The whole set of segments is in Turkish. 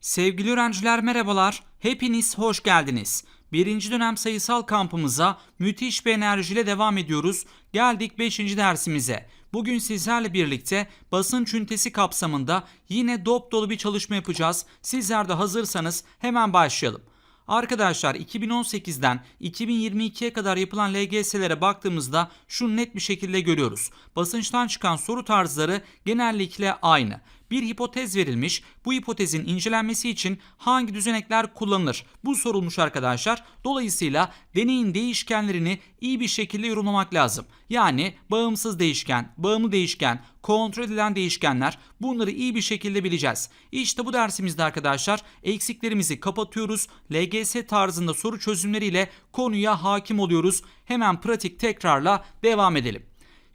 Sevgili öğrenciler merhabalar. Hepiniz hoş geldiniz. Birinci dönem sayısal kampımıza müthiş bir enerjiyle devam ediyoruz. Geldik 5. dersimize. Bugün sizlerle birlikte basınç ünitesi kapsamında yine dop dolu bir çalışma yapacağız. Sizler de hazırsanız hemen başlayalım. Arkadaşlar 2018'den 2022'ye kadar yapılan LGS'lere baktığımızda şunu net bir şekilde görüyoruz. Basınçtan çıkan soru tarzları genellikle aynı. Bir hipotez verilmiş. Bu hipotezin incelenmesi için hangi düzenekler kullanılır? Bu sorulmuş arkadaşlar. Dolayısıyla deneyin değişkenlerini iyi bir şekilde yorumlamak lazım. Yani bağımsız değişken, bağımlı değişken, kontrol edilen değişkenler bunları iyi bir şekilde bileceğiz. İşte bu dersimizde arkadaşlar eksiklerimizi kapatıyoruz. LGS tarzında soru çözümleriyle konuya hakim oluyoruz. Hemen pratik tekrarla devam edelim.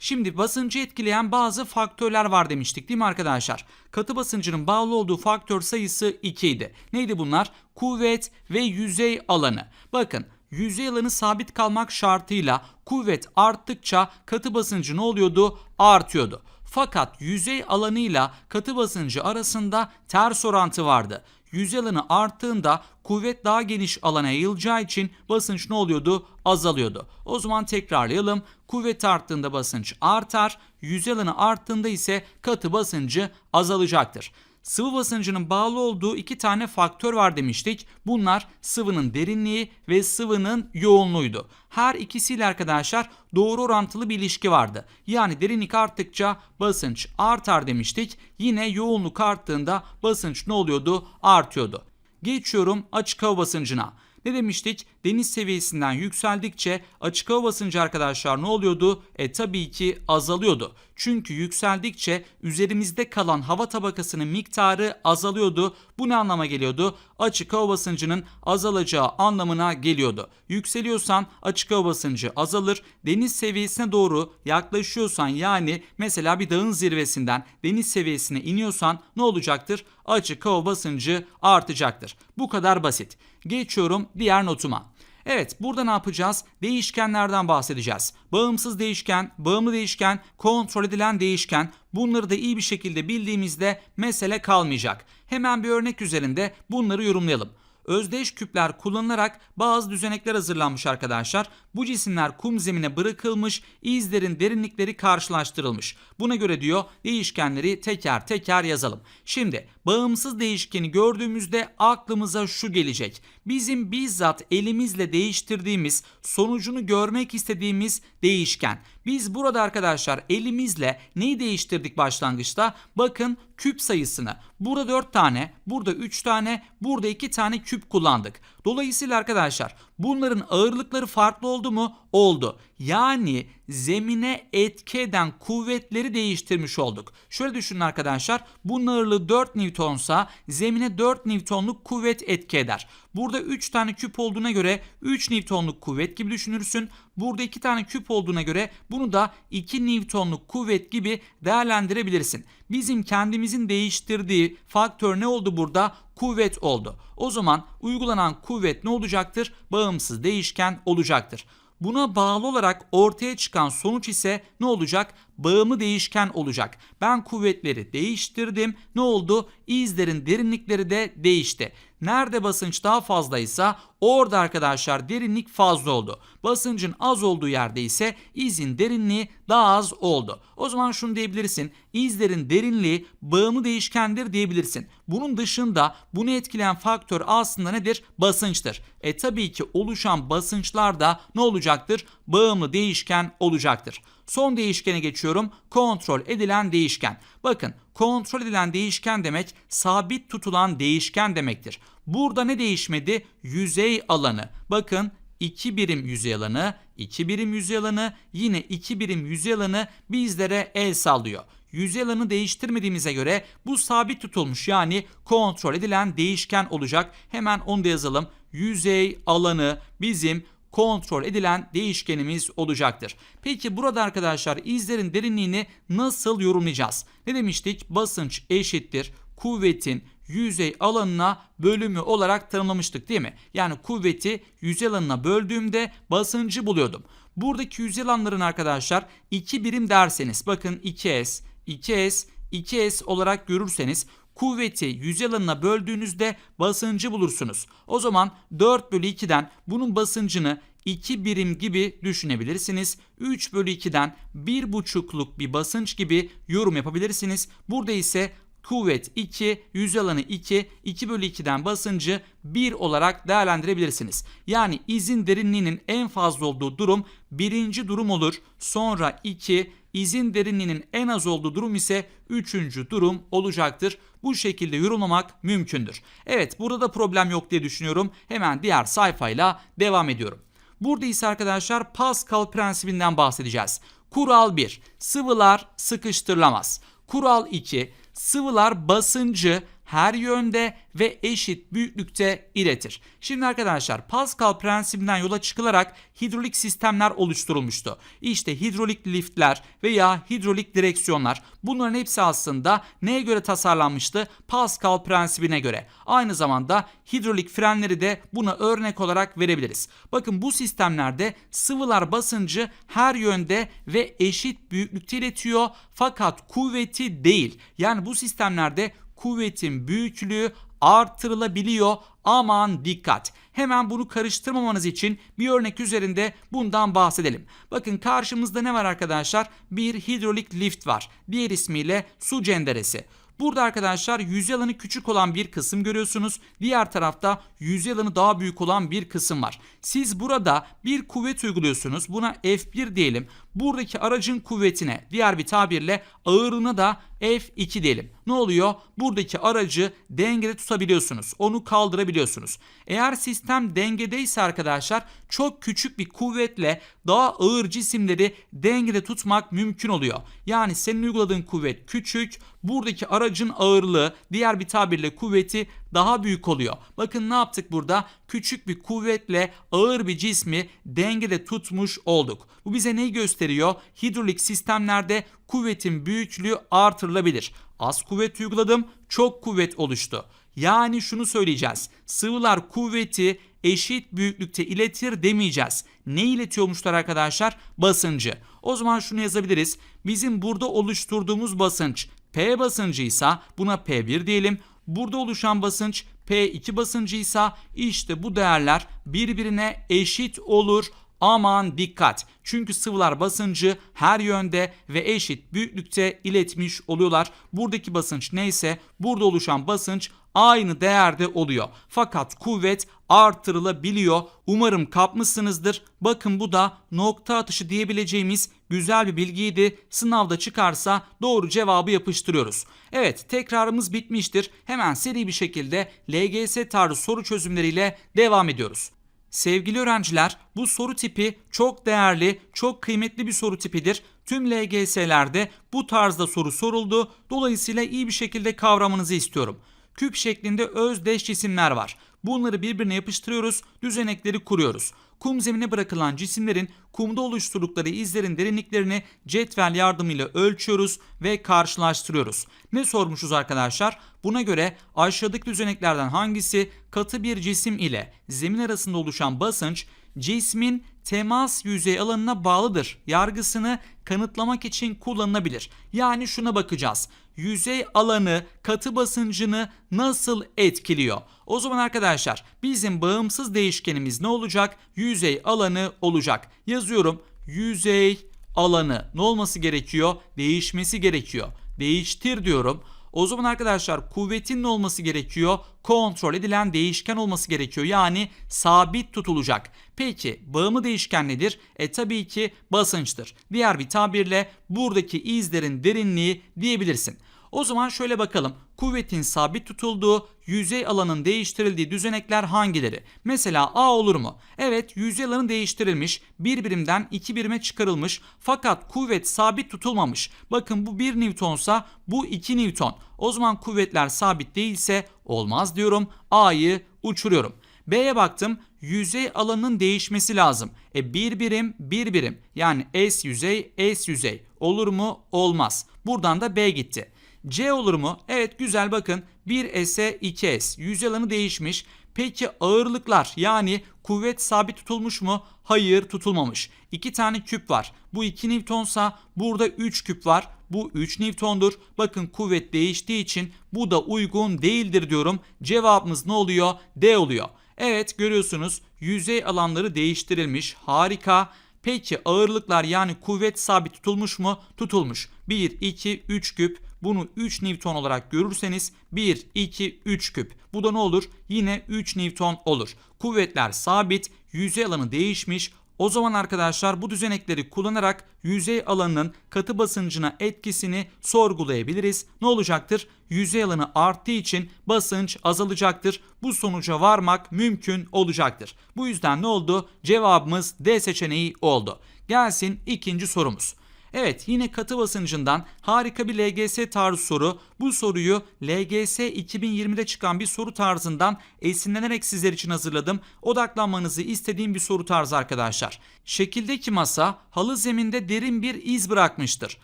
Şimdi basıncı etkileyen bazı faktörler var demiştik değil mi arkadaşlar? Katı basıncının bağlı olduğu faktör sayısı 2 idi. Neydi bunlar? Kuvvet ve yüzey alanı. Bakın yüzey alanı sabit kalmak şartıyla kuvvet arttıkça katı basıncı ne oluyordu? Artıyordu. Fakat yüzey alanıyla katı basıncı arasında ters orantı vardı. Yüzey alanı arttığında kuvvet daha geniş alana yayılacağı için basınç ne oluyordu? Azalıyordu. O zaman tekrarlayalım. Kuvvet arttığında basınç artar, yüzey alanı arttığında ise katı basıncı azalacaktır. Sıvı basıncının bağlı olduğu iki tane faktör var demiştik. Bunlar sıvının derinliği ve sıvının yoğunluğuydu. Her ikisiyle arkadaşlar doğru orantılı bir ilişki vardı. Yani derinlik arttıkça basınç artar demiştik. Yine yoğunluk arttığında basınç ne oluyordu? Artıyordu. Geçiyorum açık hava basıncına. Ne demiştik? Deniz seviyesinden yükseldikçe açık hava basıncı arkadaşlar ne oluyordu? E tabii ki azalıyordu. Çünkü yükseldikçe üzerimizde kalan hava tabakasının miktarı azalıyordu. Bu ne anlama geliyordu? Açık hava basıncının azalacağı anlamına geliyordu. Yükseliyorsan açık hava basıncı azalır. Deniz seviyesine doğru yaklaşıyorsan yani mesela bir dağın zirvesinden deniz seviyesine iniyorsan ne olacaktır? Açık hava basıncı artacaktır. Bu kadar basit. Geçiyorum diğer notuma. Evet burada ne yapacağız? Değişkenlerden bahsedeceğiz. Bağımsız değişken, bağımlı değişken, kontrol edilen değişken bunları da iyi bir şekilde bildiğimizde mesele kalmayacak. Hemen bir örnek üzerinde bunları yorumlayalım. Özdeş küpler kullanılarak bazı düzenekler hazırlanmış arkadaşlar. Bu cisimler kum zemine bırakılmış, izlerin derinlikleri karşılaştırılmış. Buna göre diyor değişkenleri teker teker yazalım. Şimdi bağımsız değişkeni gördüğümüzde aklımıza şu gelecek. Bizim bizzat elimizle değiştirdiğimiz, sonucunu görmek istediğimiz değişken. Biz burada arkadaşlar elimizle neyi değiştirdik başlangıçta? Bakın küp sayısını. Burada 4 tane, burada 3 tane, burada 2 tane küp kullandık. Dolayısıyla arkadaşlar bunların ağırlıkları farklı oldu mu? Oldu. Yani zemine etki eden kuvvetleri değiştirmiş olduk. Şöyle düşünün arkadaşlar. Bunun ağırlığı 4 Newtonsa zemine 4 Newtonluk kuvvet etki eder. Burada 3 tane küp olduğuna göre 3 Newtonluk kuvvet gibi düşünürsün. Burada 2 tane küp olduğuna göre bunu da 2 Newtonluk kuvvet gibi değerlendirebilirsin. Bizim kendimizin değiştirdiği faktör ne oldu burada? Kuvvet oldu. O zaman uygulanan kuvvet ne olacaktır? Bağımsız değişken olacaktır. Buna bağlı olarak ortaya çıkan sonuç ise ne olacak? Bağımlı değişken olacak. Ben kuvvetleri değiştirdim. Ne oldu? İzlerin derinlikleri de değişti. Nerede basınç daha fazlaysa orada arkadaşlar derinlik fazla oldu. Basıncın az olduğu yerde ise izin derinliği daha az oldu. O zaman şunu diyebilirsin. İzlerin derinliği bağımlı değişkendir diyebilirsin. Bunun dışında bunu etkileyen faktör aslında nedir? Basınçtır. E tabii ki oluşan basınçlar da ne olacaktır? Bağımlı değişken olacaktır. Son değişkene geçiyorum. Kontrol edilen değişken. Bakın kontrol edilen değişken demek sabit tutulan değişken demektir. Burada ne değişmedi? Yüzey alanı. Bakın 2 birim yüzey alanı, 2 birim yüzey alanı, yine 2 birim yüzey alanı bizlere el sallıyor. Yüzey alanı değiştirmediğimize göre bu sabit tutulmuş yani kontrol edilen değişken olacak. Hemen onu da yazalım. Yüzey alanı bizim kontrol edilen değişkenimiz olacaktır. Peki burada arkadaşlar izlerin derinliğini nasıl yorumlayacağız? Ne demiştik? Basınç eşittir kuvvetin yüzey alanına bölümü olarak tanımlamıştık değil mi? Yani kuvveti yüzey alanına böldüğümde basıncı buluyordum. Buradaki yüzey alanların arkadaşlar 2 birim derseniz bakın 2S, 2S, 2S olarak görürseniz kuvveti yüzey alanına böldüğünüzde basıncı bulursunuz. O zaman 4 bölü 2'den bunun basıncını 2 birim gibi düşünebilirsiniz. 3 bölü 2'den 1,5'luk bir basınç gibi yorum yapabilirsiniz. Burada ise kuvvet 2, yüzey alanı 2, 2 bölü 2'den basıncı 1 olarak değerlendirebilirsiniz. Yani izin derinliğinin en fazla olduğu durum birinci durum olur. Sonra 2, izin derinliğinin en az olduğu durum ise üçüncü durum olacaktır. Bu şekilde yorumlamak mümkündür. Evet burada da problem yok diye düşünüyorum. Hemen diğer sayfayla devam ediyorum. Burada ise arkadaşlar Pascal prensibinden bahsedeceğiz. Kural 1. Sıvılar sıkıştırılamaz. Kural 2. Sıvılar basıncı her yönde ve eşit büyüklükte iletir. Şimdi arkadaşlar Pascal prensibinden yola çıkılarak hidrolik sistemler oluşturulmuştu. İşte hidrolik liftler veya hidrolik direksiyonlar bunların hepsi aslında neye göre tasarlanmıştı? Pascal prensibine göre. Aynı zamanda hidrolik frenleri de buna örnek olarak verebiliriz. Bakın bu sistemlerde sıvılar basıncı her yönde ve eşit büyüklükte iletiyor fakat kuvveti değil. Yani bu sistemlerde kuvvetin büyüklüğü artırılabiliyor. Aman dikkat. Hemen bunu karıştırmamanız için bir örnek üzerinde bundan bahsedelim. Bakın karşımızda ne var arkadaşlar? Bir hidrolik lift var. Diğer ismiyle su cenderesi. Burada arkadaşlar yüzey alanı küçük olan bir kısım görüyorsunuz. Diğer tarafta yüzey alanı daha büyük olan bir kısım var. Siz burada bir kuvvet uyguluyorsunuz. Buna F1 diyelim. Buradaki aracın kuvvetine diğer bir tabirle ağırlığına da F2 diyelim. Ne oluyor? Buradaki aracı dengede tutabiliyorsunuz. Onu kaldırabiliyorsunuz. Eğer sistem dengedeyse arkadaşlar çok küçük bir kuvvetle daha ağır cisimleri dengede tutmak mümkün oluyor. Yani senin uyguladığın kuvvet küçük, buradaki aracın ağırlığı diğer bir tabirle kuvveti daha büyük oluyor. Bakın ne yaptık burada? Küçük bir kuvvetle ağır bir cismi dengede tutmuş olduk. Bu bize neyi gösteriyor? Hidrolik sistemlerde kuvvetin büyüklüğü artırılabilir. Az kuvvet uyguladım, çok kuvvet oluştu. Yani şunu söyleyeceğiz. Sıvılar kuvveti eşit büyüklükte iletir demeyeceğiz. Ne iletiyormuşlar arkadaşlar? Basıncı. O zaman şunu yazabiliriz. Bizim burada oluşturduğumuz basınç P basıncıysa buna P1 diyelim. Burada oluşan basınç P2 basıncıysa işte bu değerler birbirine eşit olur. Aman dikkat. Çünkü sıvılar basıncı her yönde ve eşit büyüklükte iletmiş oluyorlar. Buradaki basınç neyse burada oluşan basınç aynı değerde oluyor. Fakat kuvvet artırılabiliyor. Umarım kapmışsınızdır. Bakın bu da nokta atışı diyebileceğimiz güzel bir bilgiydi. Sınavda çıkarsa doğru cevabı yapıştırıyoruz. Evet tekrarımız bitmiştir. Hemen seri bir şekilde LGS tarzı soru çözümleriyle devam ediyoruz. Sevgili öğrenciler, bu soru tipi çok değerli, çok kıymetli bir soru tipidir. Tüm LGS'lerde bu tarzda soru soruldu. Dolayısıyla iyi bir şekilde kavramanızı istiyorum. Küp şeklinde özdeş cisimler var. Bunları birbirine yapıştırıyoruz, düzenekleri kuruyoruz. Kum zemine bırakılan cisimlerin kumda oluşturdukları izlerin derinliklerini cetvel yardımıyla ölçüyoruz ve karşılaştırıyoruz. Ne sormuşuz arkadaşlar? Buna göre aşağıdaki düzeneklerden hangisi katı bir cisim ile zemin arasında oluşan basınç cismin temas yüzey alanına bağlıdır yargısını kanıtlamak için kullanılabilir. Yani şuna bakacağız. Yüzey alanı katı basıncını nasıl etkiliyor? O zaman arkadaşlar bizim bağımsız değişkenimiz ne olacak? Yüzey alanı olacak. Yazıyorum. Yüzey alanı ne olması gerekiyor? Değişmesi gerekiyor. Değiştir diyorum. O zaman arkadaşlar kuvvetin ne olması gerekiyor? Kontrol edilen değişken olması gerekiyor. Yani sabit tutulacak. Peki bağımlı değişken nedir? E tabii ki basınçtır. Diğer bir tabirle buradaki izlerin derinliği diyebilirsin. O zaman şöyle bakalım. Kuvvetin sabit tutulduğu, yüzey alanın değiştirildiği düzenekler hangileri? Mesela A olur mu? Evet, yüzey alanı değiştirilmiş, bir birimden iki birime çıkarılmış fakat kuvvet sabit tutulmamış. Bakın bu 1 Newtonsa bu 2 Newton. O zaman kuvvetler sabit değilse olmaz diyorum. A'yı uçuruyorum. B'ye baktım. Yüzey alanının değişmesi lazım. E bir birim bir birim. Yani S yüzey S yüzey. Olur mu? Olmaz. Buradan da B gitti. C olur mu? Evet güzel bakın 1S'e 2S yüzey alanı değişmiş. Peki ağırlıklar yani kuvvet sabit tutulmuş mu? Hayır tutulmamış. 2 tane küp var. Bu 2 Newtonsa burada 3 küp var. Bu 3 Newton'dur. Bakın kuvvet değiştiği için bu da uygun değildir diyorum. Cevabımız ne oluyor? D oluyor. Evet görüyorsunuz yüzey alanları değiştirilmiş. Harika. Peki ağırlıklar yani kuvvet sabit tutulmuş mu? Tutulmuş. 1, 2, 3 küp. Bunu 3 Newton olarak görürseniz 1, 2, 3 küp. Bu da ne olur? Yine 3 Newton olur. Kuvvetler sabit, yüzey alanı değişmiş. O zaman arkadaşlar bu düzenekleri kullanarak yüzey alanının katı basıncına etkisini sorgulayabiliriz. Ne olacaktır? Yüzey alanı arttığı için basınç azalacaktır. Bu sonuca varmak mümkün olacaktır. Bu yüzden ne oldu? Cevabımız D seçeneği oldu. Gelsin ikinci sorumuz. Evet yine katı basıncından harika bir LGS tarzı soru. Bu soruyu LGS 2020'de çıkan bir soru tarzından esinlenerek sizler için hazırladım. Odaklanmanızı istediğim bir soru tarzı arkadaşlar. Şekildeki masa halı zeminde derin bir iz bırakmıştır.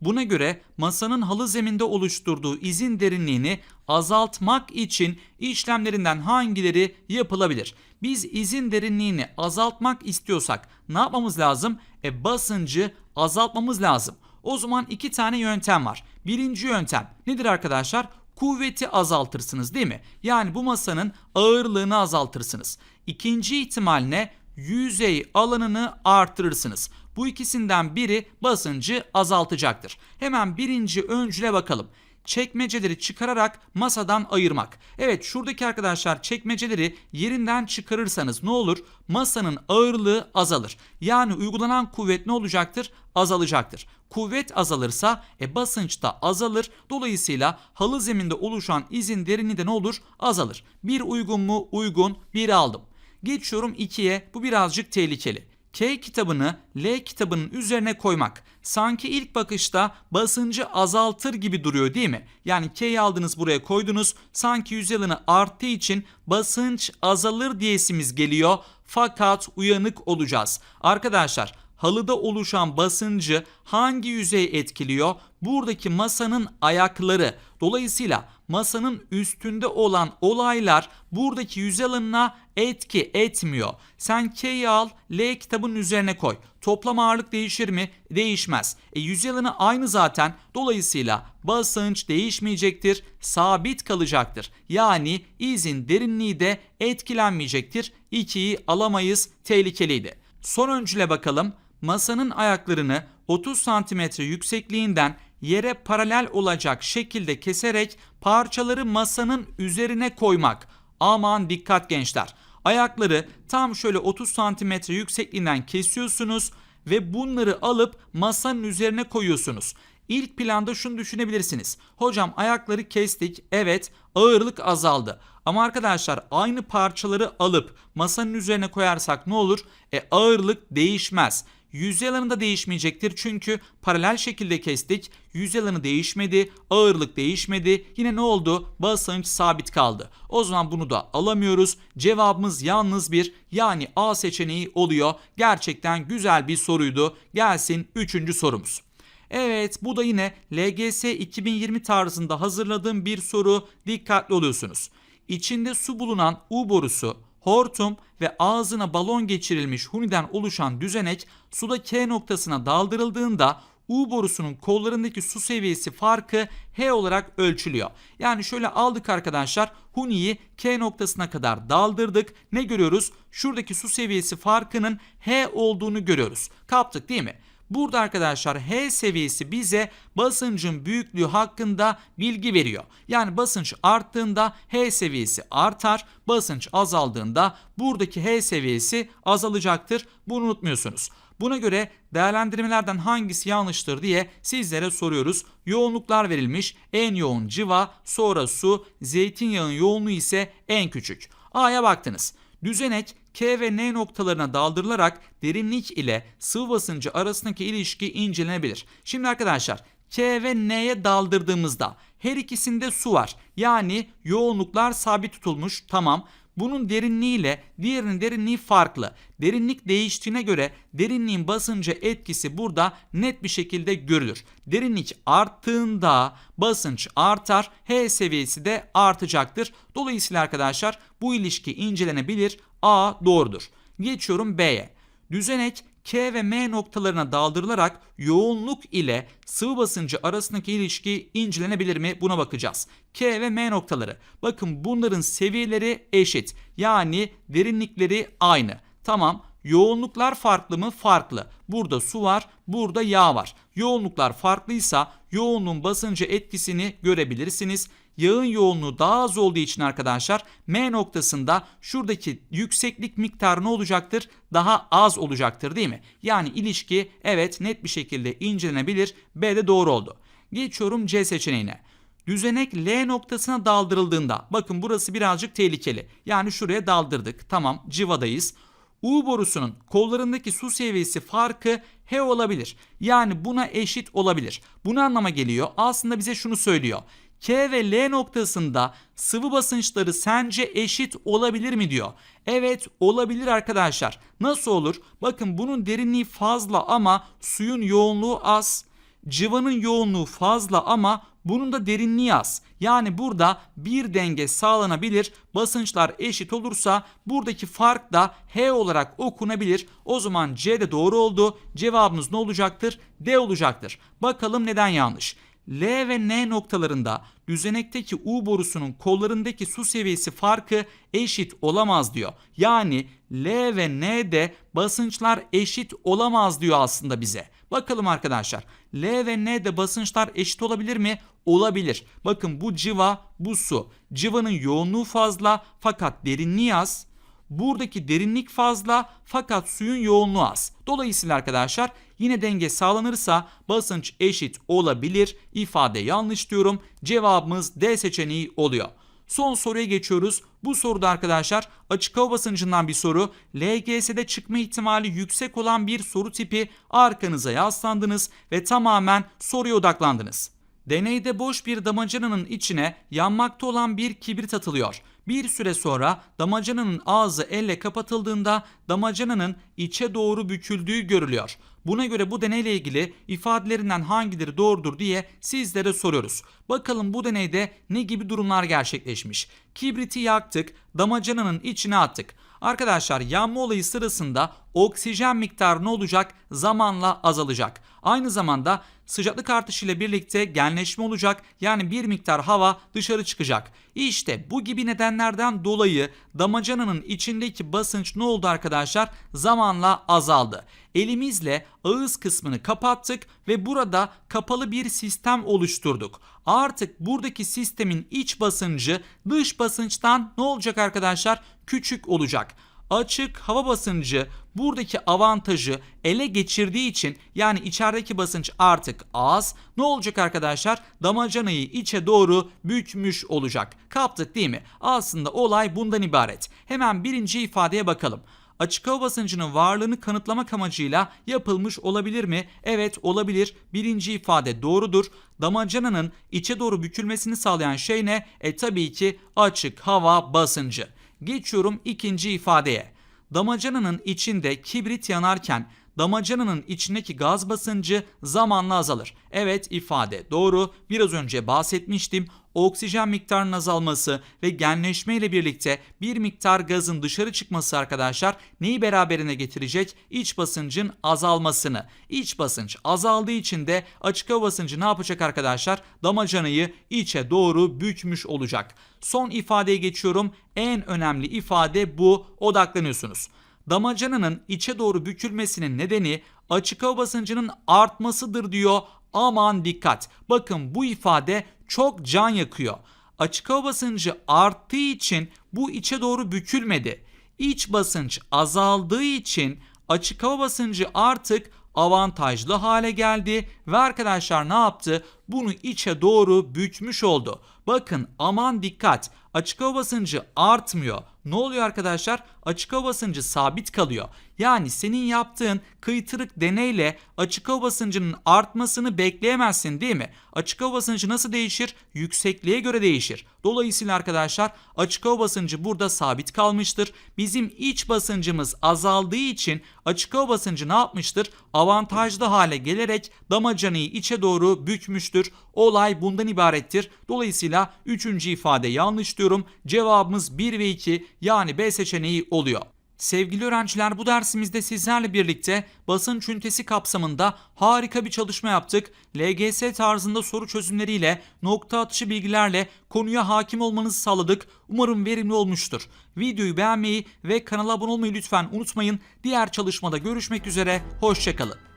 Buna göre masanın halı zeminde oluşturduğu izin derinliğini azaltmak için işlemlerinden hangileri yapılabilir? Biz izin derinliğini azaltmak istiyorsak ne yapmamız lazım? E basıncı azaltmamız lazım. O zaman iki tane yöntem var. Birinci yöntem nedir arkadaşlar? Kuvveti azaltırsınız değil mi? Yani bu masanın ağırlığını azaltırsınız. İkinci ihtimal ne? Yüzey alanını artırırsınız. Bu ikisinden biri basıncı azaltacaktır. Hemen birinci öncüle bakalım çekmeceleri çıkararak masadan ayırmak. Evet şuradaki arkadaşlar çekmeceleri yerinden çıkarırsanız ne olur? Masanın ağırlığı azalır. Yani uygulanan kuvvet ne olacaktır? Azalacaktır. Kuvvet azalırsa e, basınç da azalır. Dolayısıyla halı zeminde oluşan izin derinliği de ne olur? Azalır. Bir uygun mu? Uygun. Bir aldım. Geçiyorum 2'ye. Bu birazcık tehlikeli. K kitabını L kitabının üzerine koymak sanki ilk bakışta basıncı azaltır gibi duruyor değil mi? Yani K'yi aldınız buraya koydunuz sanki yüzey alanı arttığı için basınç azalır diyesimiz geliyor fakat uyanık olacağız. Arkadaşlar halıda oluşan basıncı hangi yüzey etkiliyor? Buradaki masanın ayakları. Dolayısıyla masanın üstünde olan olaylar buradaki yüzey alanına etki etmiyor. Sen K'yi al L kitabın üzerine koy. Toplam ağırlık değişir mi? Değişmez. E, yüzey alanı aynı zaten. Dolayısıyla basınç değişmeyecektir. Sabit kalacaktır. Yani izin derinliği de etkilenmeyecektir. 2'yi alamayız. Tehlikeliydi. Son öncüle bakalım. Masanın ayaklarını 30 cm yüksekliğinden yere paralel olacak şekilde keserek parçaları masanın üzerine koymak. Aman dikkat gençler. Ayakları tam şöyle 30 cm yüksekliğinden kesiyorsunuz ve bunları alıp masanın üzerine koyuyorsunuz. İlk planda şunu düşünebilirsiniz. Hocam ayakları kestik. Evet ağırlık azaldı. Ama arkadaşlar aynı parçaları alıp masanın üzerine koyarsak ne olur? E ağırlık değişmez. Yüzey alanı değişmeyecektir çünkü paralel şekilde kestik. Yüzey alanı değişmedi, ağırlık değişmedi. Yine ne oldu? Basınç sabit kaldı. O zaman bunu da alamıyoruz. Cevabımız yalnız bir yani A seçeneği oluyor. Gerçekten güzel bir soruydu. Gelsin 3. sorumuz. Evet bu da yine LGS 2020 tarzında hazırladığım bir soru. Dikkatli oluyorsunuz. İçinde su bulunan U borusu hortum ve ağzına balon geçirilmiş huniden oluşan düzenek suda K noktasına daldırıldığında U borusunun kollarındaki su seviyesi farkı H olarak ölçülüyor. Yani şöyle aldık arkadaşlar huniyi K noktasına kadar daldırdık. Ne görüyoruz? Şuradaki su seviyesi farkının H olduğunu görüyoruz. Kaptık değil mi? Burada arkadaşlar H seviyesi bize basıncın büyüklüğü hakkında bilgi veriyor. Yani basınç arttığında H seviyesi artar, basınç azaldığında buradaki H seviyesi azalacaktır. Bunu unutmuyorsunuz. Buna göre değerlendirmelerden hangisi yanlıştır diye sizlere soruyoruz. Yoğunluklar verilmiş. En yoğun civa, sonra su, zeytinyağın yoğunluğu ise en küçük. A'ya baktınız. Düzenek K ve N noktalarına daldırılarak derinlik ile sıvı basıncı arasındaki ilişki incelenebilir. Şimdi arkadaşlar K ve N'ye daldırdığımızda her ikisinde su var. Yani yoğunluklar sabit tutulmuş tamam. Bunun derinliği ile diğerinin derinliği farklı. Derinlik değiştiğine göre derinliğin basınca etkisi burada net bir şekilde görülür. Derinlik arttığında basınç artar, H seviyesi de artacaktır. Dolayısıyla arkadaşlar bu ilişki incelenebilir. A doğrudur. Geçiyorum B'ye. Düzenek K ve M noktalarına daldırılarak yoğunluk ile sıvı basıncı arasındaki ilişki incelenebilir mi? Buna bakacağız. K ve M noktaları. Bakın bunların seviyeleri eşit. Yani derinlikleri aynı. Tamam. Yoğunluklar farklı mı? Farklı. Burada su var, burada yağ var. Yoğunluklar farklıysa yoğunluğun basıncı etkisini görebilirsiniz. Yağın yoğunluğu daha az olduğu için arkadaşlar M noktasında şuradaki yükseklik miktarı ne olacaktır? Daha az olacaktır değil mi? Yani ilişki evet net bir şekilde incelenebilir. B de doğru oldu. Geçiyorum C seçeneğine. Düzenek L noktasına daldırıldığında bakın burası birazcık tehlikeli. Yani şuraya daldırdık. Tamam civadayız. U borusunun kollarındaki su seviyesi farkı H olabilir. Yani buna eşit olabilir. Bu ne anlama geliyor? Aslında bize şunu söylüyor. K ve L noktasında sıvı basınçları sence eşit olabilir mi diyor. Evet olabilir arkadaşlar. Nasıl olur? Bakın bunun derinliği fazla ama suyun yoğunluğu az. Civanın yoğunluğu fazla ama bunun da derinliği az. Yani burada bir denge sağlanabilir. Basınçlar eşit olursa buradaki fark da H olarak okunabilir. O zaman C de doğru oldu. Cevabımız ne olacaktır? D olacaktır. Bakalım neden yanlış. L ve N noktalarında düzenekteki U borusunun kollarındaki su seviyesi farkı eşit olamaz diyor. Yani L ve N'de basınçlar eşit olamaz diyor aslında bize. Bakalım arkadaşlar. L ve N'de basınçlar eşit olabilir mi? Olabilir. Bakın bu civa, bu su. Civanın yoğunluğu fazla fakat derinliği az. Buradaki derinlik fazla fakat suyun yoğunluğu az. Dolayısıyla arkadaşlar yine denge sağlanırsa basınç eşit olabilir. İfade yanlış diyorum. Cevabımız D seçeneği oluyor. Son soruya geçiyoruz. Bu soruda arkadaşlar açık hava basıncından bir soru. LGS'de çıkma ihtimali yüksek olan bir soru tipi arkanıza yaslandınız ve tamamen soruya odaklandınız. Deneyde boş bir damacananın içine yanmakta olan bir kibrit atılıyor. Bir süre sonra damacananın ağzı elle kapatıldığında damacananın içe doğru büküldüğü görülüyor. Buna göre bu deneyle ilgili ifadelerinden hangileri doğrudur diye sizlere soruyoruz. Bakalım bu deneyde ne gibi durumlar gerçekleşmiş. Kibriti yaktık, damacananın içine attık. Arkadaşlar yanma olayı sırasında oksijen miktarı ne olacak? Zamanla azalacak. Aynı zamanda sıcaklık artışıyla birlikte genleşme olacak. Yani bir miktar hava dışarı çıkacak. İşte bu gibi nedenlerden dolayı damacananın içindeki basınç ne oldu arkadaşlar? Zamanla azaldı. Elimizle ağız kısmını kapattık ve burada kapalı bir sistem oluşturduk. Artık buradaki sistemin iç basıncı dış basınçtan ne olacak arkadaşlar? Küçük olacak açık hava basıncı buradaki avantajı ele geçirdiği için yani içerideki basınç artık az. Ne olacak arkadaşlar? Damacanayı içe doğru bükmüş olacak. Kaptık değil mi? Aslında olay bundan ibaret. Hemen birinci ifadeye bakalım. Açık hava basıncının varlığını kanıtlamak amacıyla yapılmış olabilir mi? Evet olabilir. Birinci ifade doğrudur. Damacananın içe doğru bükülmesini sağlayan şey ne? E tabii ki açık hava basıncı. Geçiyorum ikinci ifadeye. Damacananın içinde kibrit yanarken damacananın içindeki gaz basıncı zamanla azalır. Evet ifade doğru. Biraz önce bahsetmiştim. Oksijen miktarının azalması ve genleşme ile birlikte bir miktar gazın dışarı çıkması arkadaşlar neyi beraberine getirecek? İç basıncın azalmasını. İç basınç azaldığı için de açık hava basıncı ne yapacak arkadaşlar? Damacanayı içe doğru bükmüş olacak. Son ifadeye geçiyorum. En önemli ifade bu. Odaklanıyorsunuz. Damacananın içe doğru bükülmesinin nedeni açık hava basıncının artmasıdır diyor. Aman dikkat. Bakın bu ifade çok can yakıyor. Açık hava basıncı arttığı için bu içe doğru bükülmedi. İç basınç azaldığı için açık hava basıncı artık avantajlı hale geldi ve arkadaşlar ne yaptı? Bunu içe doğru bükmüş oldu. Bakın aman dikkat. Açık hava basıncı artmıyor. Ne oluyor arkadaşlar? Açık hava basıncı sabit kalıyor. Yani senin yaptığın kıytırık deneyle açık hava basıncının artmasını bekleyemezsin değil mi? Açık hava basıncı nasıl değişir? Yüksekliğe göre değişir. Dolayısıyla arkadaşlar açık hava basıncı burada sabit kalmıştır. Bizim iç basıncımız azaldığı için açık hava basıncı ne yapmıştır? Avantajlı hale gelerek damacanayı içe doğru bükmüştür. Olay bundan ibarettir. Dolayısıyla üçüncü ifade yanlış diyorum. Cevabımız 1 ve 2 yani B seçeneği oluyor. Sevgili öğrenciler bu dersimizde sizlerle birlikte basınç ünitesi kapsamında harika bir çalışma yaptık. LGS tarzında soru çözümleriyle, nokta atışı bilgilerle konuya hakim olmanızı sağladık. Umarım verimli olmuştur. Videoyu beğenmeyi ve kanala abone olmayı lütfen unutmayın. Diğer çalışmada görüşmek üzere, hoşçakalın.